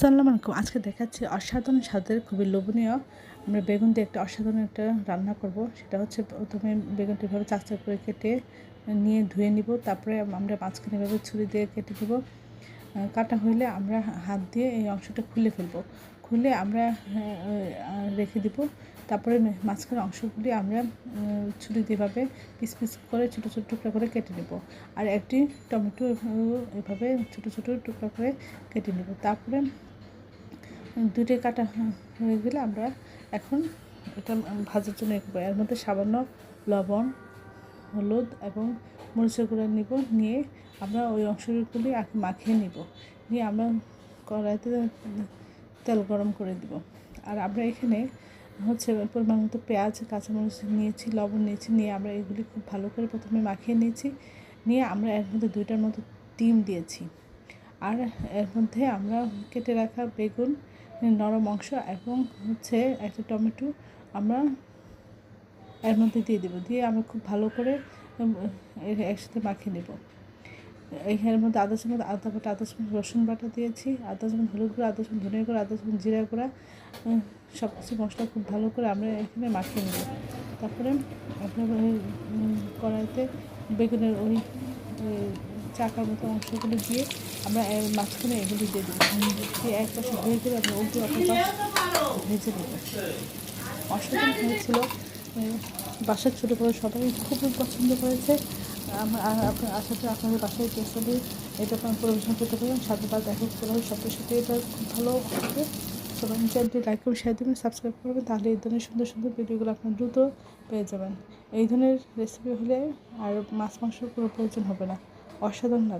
আসসালামু আলাইকুম। আজকে দেখাচ্ছি অসাধারণ স্বাদের, খুবই লোভনীয়। আমরা বেগুন দিয়ে একটা অসাধারণ একটা রান্না করব। সেটা হচ্ছে প্রথমে বেগুনটি এভাবে চাকচা করে কেটে নিয়ে ধুয়ে নিব। তারপরে আমরা মাঝখানে এভাবে ছুরি দিয়ে কেটে দেবো কাটা হইলে আমরা হাত দিয়ে এই অংশটা খুলে ফেলব। খুলে আমরা রেখে দিব। তারপরে মাঝখানের অংশগুলি আমরা ছুরি এভাবে পিস পিস করে ছোটো ছোটো টুকরা করে কেটে নেব। আর একটি টমেটো এভাবে ছোটো ছোটো টুকরা করে কেটে নেব। তারপরে দুটো কাটা হয়ে গেলে আমরা এখন এটা ভাজার জন্য রেখে এর মধ্যে সামান্য লবণ, হলুদ এবং মরিচের গুঁড়া নিব। নিয়ে আমরা ওই অংশগুলি মাখিয়ে নিব। নিয়ে আমরা কড়াইতে তেল গরম করে দিব। আর আমরা এখানে হচ্ছে পরিমাণ মতো পেঁয়াজ, কাঁচামরিচ নিয়েছি, লবণ নিয়েছি, নিয়ে আমরা এগুলি খুব ভালো করে প্রথমে মাখিয়ে নিয়েছি। নিয়ে আমরা এর মধ্যে দুইটার মতো ডিম দিয়েছি। আর এর মধ্যে আমরা কেটে রাখা বেগুন নরম অংশ এবং হচ্ছে একটা টমেটো আমরা এর মধ্যে দিয়ে দেবো। দিয়ে আমরা খুব ভালো করে একসাথে মাখিয়ে নেব। এখানের মধ্যে আদা চামচ আদা বাটা, আদা চামচ রসুন বাটা দিয়েছি, আদা চামচ হলুদ গুঁড়ো, আদা চামচ ধনে গুঁড়ো, আদা চামচ জিরা গুঁড়া সব কিছু মশলা খুব ভালো করে আমরা এখানে মাখিয়ে নেব। তারপরে আপনার কড়াইতে বেগুনের ওই চাকার মতো অংশগুলো দিয়ে আমরা এর মাঝখানে এগুলি দিয়ে দেবো। দিয়ে এক পাশে হয়ে গেলে আমরা উল্টো ভেজে দেবো। অসাধারণ হয়েছিল। বাসার ছোটো বড়ো সবাই খুবই পছন্দ করেছে। আমার আপনার আশা করি আপনাদের বাসায় গেস্টলি এটা আপনার পরিবেশন করতে পারেন সাথে বা দেখা করতে সাথে সাথে এটা খুব ভালো হবে সবাই চ্যানেলটি লাইক করে শেয়ার দেবেন সাবস্ক্রাইব করবেন। তাহলে এই ধরনের সুন্দর সুন্দর ভিডিওগুলো আপনার দ্রুত পেয়ে যাবেন। এই ধরনের রেসিপি হলে আর মাছ মাংস কোনো প্রয়োজন হবে না। অসাধারণ লাগবে